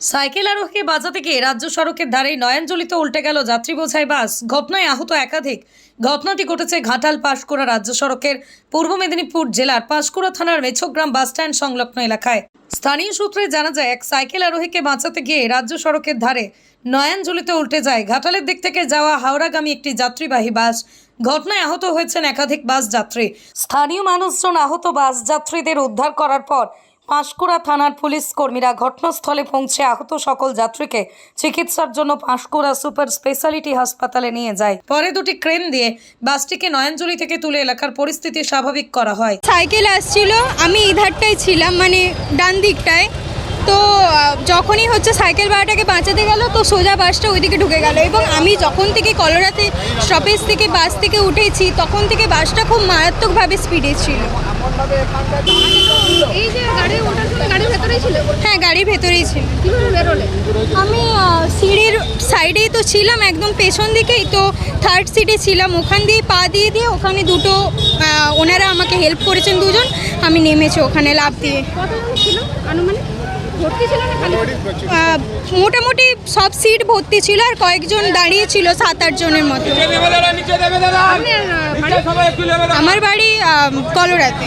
Cycle আরোহীকে বাঁচাতে গিয়ে রাজ্য সড়কের ধারে নয়নজলিতে উল্টে গেল যাত্রী বোঝাই বাস। ঘটনায় আহত একাধিক। ঘটনাটি ঘটেছে ঘাটাল পাঁশকুড়া রাজ্য সড়কের পূর্ব মেদিনীপুর জেলার পাশকুড়া থানার মেছগ্রাম বাসস্ট্যান্ড সংলগ্ন এলাকায়। স্থানীয় সূত্রে জানা যায়, এক সাইকেল আরোহীকে বাঁচাতে গিয়ে রাজ্য সড়কের ধারে নয়নজলিতে উল্টে যায়। ঘাটালের দিক থেকে যাওয়া হাওড়াগামী একটি যাত্রীবাহী বাস। ঘটনায় আহত হয়েছেন একাধিক বাস যাত্রী। স্থানীয় মানুষজন আহত বাস যাত্রীদের উদ্ধার করার পর পাঁশকুড়া থানার পুলিশ কর্মীরা ঘটনাস্থলে পৌঁছে আহত সকল যাত্রীকে চিকিৎসার জন্য পাঁশকুড়া সুপার স্পেশালিটি হাসপাতালে নিয়ে যায়। পরে দুটি ক্রেন দিয়ে বাসটিকে নয়নজলি থেকে তুলে এলাকার পরিস্থিতি স্বাভাবিক করা হয়। সাইকেল আসছিল, আমি ইধারটাই ছিলাম মানে ডান দিকটায়। তো যখনই হচ্ছে সাইকেল ভাড়াটাকে বাঁচাতে গেল, তো সোজা বাসটা ওইদিকে ঢুকে গেল এবং আমি যখন থেকে কলোরাতে স্টপেজ থেকে বাস থেকে উঠেছি, তখন থেকে বাসটা খুব মারাত্মকভাবে স্পিডে ছিল। ভেতরেই ছিল? হ্যাঁ গাড়ির ভেতরেই ছিল। কীভাবে বেরোলে? আমি সিঁড়ির সাইডেই তো ছিলাম একদম পেছন দিকেই তো থার্ড সিটে ছিলাম। ওখান দিয়ে পা দিয়ে দিয়ে ওখানে দুটো ওনারা আমাকে হেল্প করেছেন দুজন আমি নেমেছি ওখানে লাভ দিয়ে। ছিল আনুমানিক? ভর্তি ছিল না খালি? আহ, মোটামুটি সব সিট ভর্তি ছিল আর কয়েকজন দাঁড়িয়ে ছিল সাত আট জনের মতো। আমার বাড়ি? কলোরাতে।